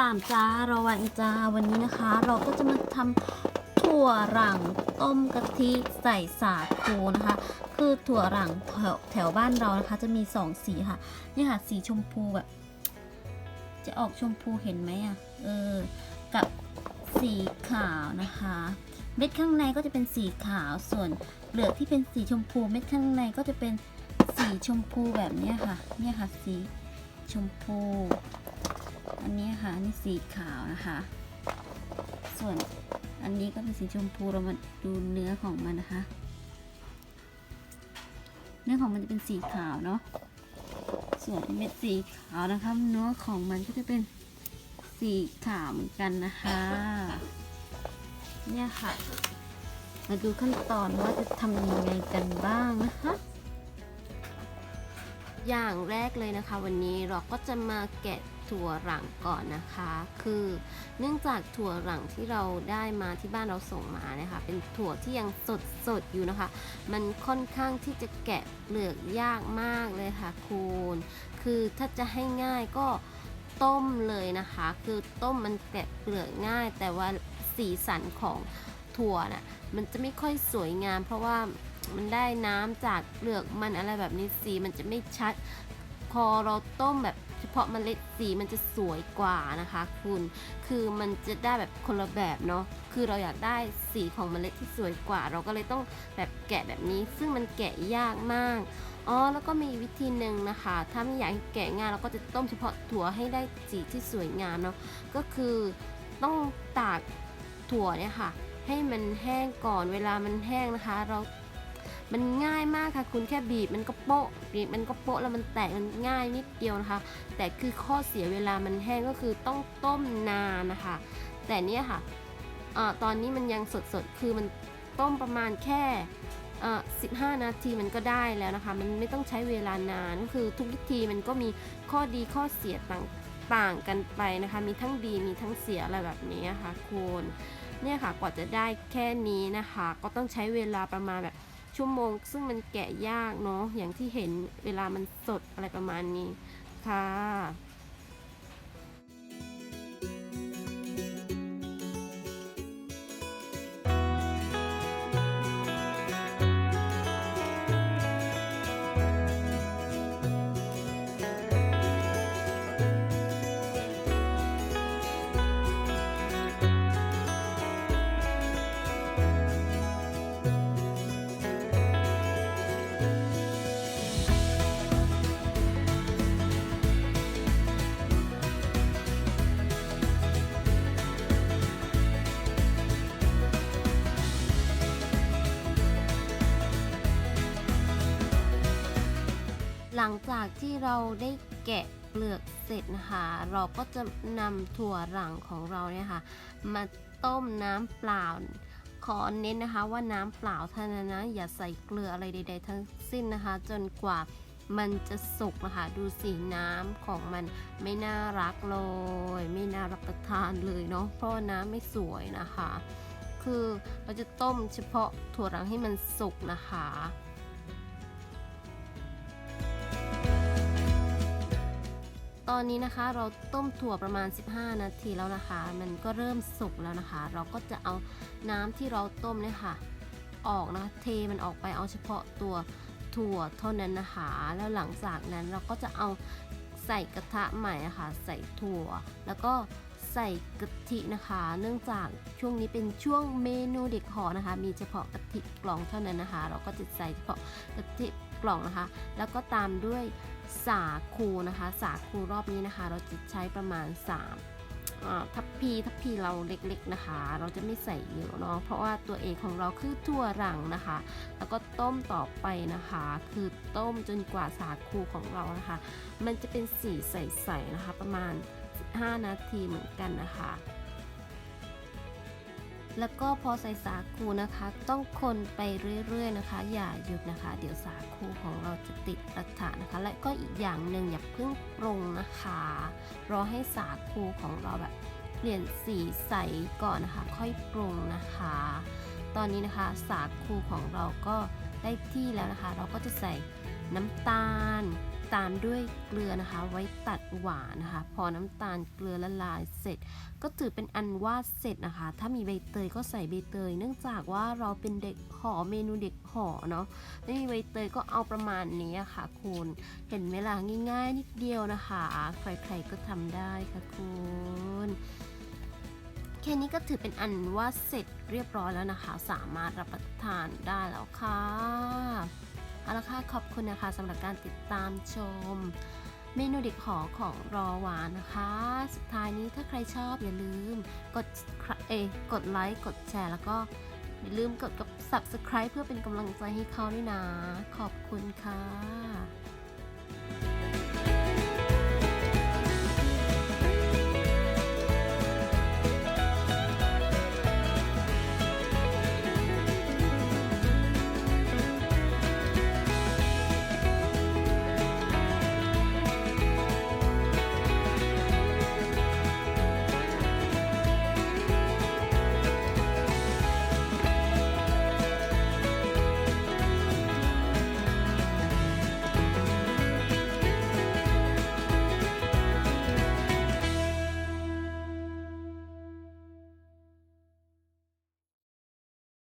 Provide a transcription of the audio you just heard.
ลามจ้ารอวันจ้าวันนี้นะคะ เราก็จะมาทำถั่วหลังต้มกะทิใส่สาคูนะคะ คือถั่วหลังแถวแถวบ้านเรานะคะ จะมีสองสีค่ะนี่ค่ะสีชมพูแบบจะออกชมพูเห็นไหมอะเออกับสีขาวนะคะเม็ดข้างในก็จะเป็นสีขาวส่วนเปลือกที่เป็นสีชมพูเม็ดข้างในก็จะเป็นสีชมพูแบบนี้ค่ะเนี่ยค่ะสีชมพู อันนี้ค่ะอันนี่สีขาวนะคะ ส่วนอันนี้ก็เป็นสีชมพูเรามาดูเนื้อของมันนะคะ เนื้อของมันจะเป็นสีขาวเนาะส่วนเม็ดสีขาวนะคะเนื้อของมันก็จะเป็นสีขาวเหมือนกันนะคะ เนี่ยค่ะ มาดูขั้นตอนว่าจะทำยังไงกันบ้างนะคะอย่างแรกเลยนะคะ วันนี้เราก็จะมาแกะ ถั่วหลังก่อนนะคะ คือเนื่องจากถั่วหลังที่เราได้มาที่บ้านเราส่งมานะคะ เป็นถั่วที่ยังสดสดอยู่นะคะ มันค่อนข้างที่จะแกะเปลือกยากมากเลยค่ะคุณคือถ้าจะให้ง่ายก็ต้มเลยนะคะ คือต้มมันแกะเปลือกง่าย แต่ว่าสีสันของถั่วน่ะมันจะไม่ค่อยสวยงาม เพราะว่ามันได้น้ำจากเปลือกมันอะไรแบบนี้สีมันจะไม่ชัด พอเราต้มแบบเฉพาะเมล็ดสีมันจะสวยกว่านะคะ คุณ คือมันจะได้แบบคนละแบบเนาะ คือเราอยากได้สีของเมล็ดที่สวยกว่า เราก็เลยต้องแบบแกะแบบนี้ ซึ่งมันแกะยากมากอ๋อแล้วก็มีวิธีหนึ่งนะคะ ถ้าไม่อยากแกะง่ายเราก็จะต้มเฉพาะถั่วให้ได้สีที่สวยงามเนาะ ก็คือต้องตากถั่วเนี่ยค่ะ ให้มันแห้งก่อนเวลามันแห้งนะคะ เรา มันง่ายมากค่ะ คุณแค่บีบมันก็โปะบีบมันก็โปะแล้วมันแตกมันง่ายนิดเดียวนะคะ แต่คือข้อเสียเวลามันแห้งก็คือต้องต้มนานนะคะ แต่เนี่ยค่ะอตอนนี้มันยังสดๆ คือมันต้มประมาณแค่เอ่อ15นาทีมันก็ได้แล้วนะคะ มันไม่ต้องใช้เวลานานก็คือทุกวิธีมันก็มีข้อดีข้อเสียต่างต่างกันไปนะคะ มีทั้งดีมีทั้งเสียอะไรแบบนี้ค่ะคุณเนี่ยค่ะกว่าจะได้แค่นี้นะคะ ก็ต้องใช้เวลาประมาณแบบ ชั่วโมง ซึ่งมันแกะยากเนาะอย่างที่เห็นเวลามันสดอะไรประมาณนี้ค่ะากที่เราได้แกะเปลือกเสร็จนะคะ เราก็จะนำถั่วหลังของเราเนี่ยค่ะ มาต้มน้ำเปล่า ขอเน้นนะคะว่าน้ำเปล่าเท่านั้นนะ อย่าใส่เกลืออะไรใด ๆ ทั้งสิ้นนะคะ จนกว่ามันจะสุกนะคะ ดูสีน้ำของมันไม่น่ารักเลย ไม่น่ารับประทานเลยเนาะ เพราะน้ำไม่สวยนะคะ คือเราจะต้มเฉพาะถั่วหลังให้มันสุกนะคะ ตอนนี้นะคะเราต้มถั่วประมาณ 15 นาทีแล้วนะคะ มันก็เริ่มสุกแล้วนะคะ เราก็จะเอาน้ำที่เราต้มเนี่ยค่ะ ออกนะคะเทมันออกไปเอาเฉพาะตัวถั่วเท่านั้นนะคะ แล้วหลังจากนั้นเราก็จะเอาใส่กระทะใหม่นะค่ะใส่ถั่วแล้วก็ ใส่กะทินะคะ เนื่องจากช่วงนี้เป็นช่วงเมนูเด็กหอนะคะ มีเฉพาะกะทิกล่องเท่านั้นนะคะ เราก็จะใส่เฉพาะกะทิกล่องนะคะ แล้วก็ตามด้วยสาคูนะคะ สาคูรอบนี้นะคะ เราจะใช้ประมาณ 3ทัพพีทัพพีเราเล็กๆนะคะ เราจะไม่ใส่เยอะเนาะเพราะว่าตัวเอกของเราคือถั่วหลังนะคะ แล้วก็ต้มต่อไปนะคะ คือต้มจนกว่าสาคูของเรานะคะ มันจะเป็นสีใสๆนะคะ ประมาณ 15 นาทีเหมือนกันนะคะ แล้วก็พอใส่สาคูนะคะ ต้องคนไปเรื่อยๆนะคะ อย่าหยุดนะคะ เดี๋ยวสาคูของเราจะติดกระทะนะคะ และก็อีกอย่างหนึ่งอย่าเพิ่งปรุงนะคะ รอให้สาคูของเราแบบเปลี่ยนสีใสก่อนนะคะ ค่อยปรุงนะคะ ตอนนี้นะคะสาคูของเราก็ได้ที่แล้วนะคะ เราก็จะใส่น้ำตาล ตามด้วยเกลือนะคะ ไว้ตัดหวานนะคะ พอน้ำตาลเกลือละลายเสร็จ ก็ถือเป็นอันว่าเสร็จนะคะ ถ้ามีใบเตยก็ใส่ใบเตย เนื่องจากว่าเราเป็นเด็กหอเมนูเด็กหอเนาะไม่มีใบเตยก็เอาประมาณนี้ค่ะคุณเห็นไหมล่ะง่ายๆ นิดเดียวนะคะ ใครๆก็ทำได้ค่ะคุณแค่นี้ก็ถือเป็นอันว่าเสร็จเรียบร้อยแล้วนะคะ สามารถรับประทานได้แล้วค่ะ เอาละค่ะขอบคุณนะคะสำหรับการติดตามชม เมนูเด็กหอของรอหวานนะคะ สุดท้ายนี้ถ้าใครชอบอย่าลืม กดเอกดไลค์กดแชร์ แล้วก็อย่าลืมกดกับ subscribe เพื่อเป็นกำลังใจให้เขาด้วยนะ ขอบคุณค่ะ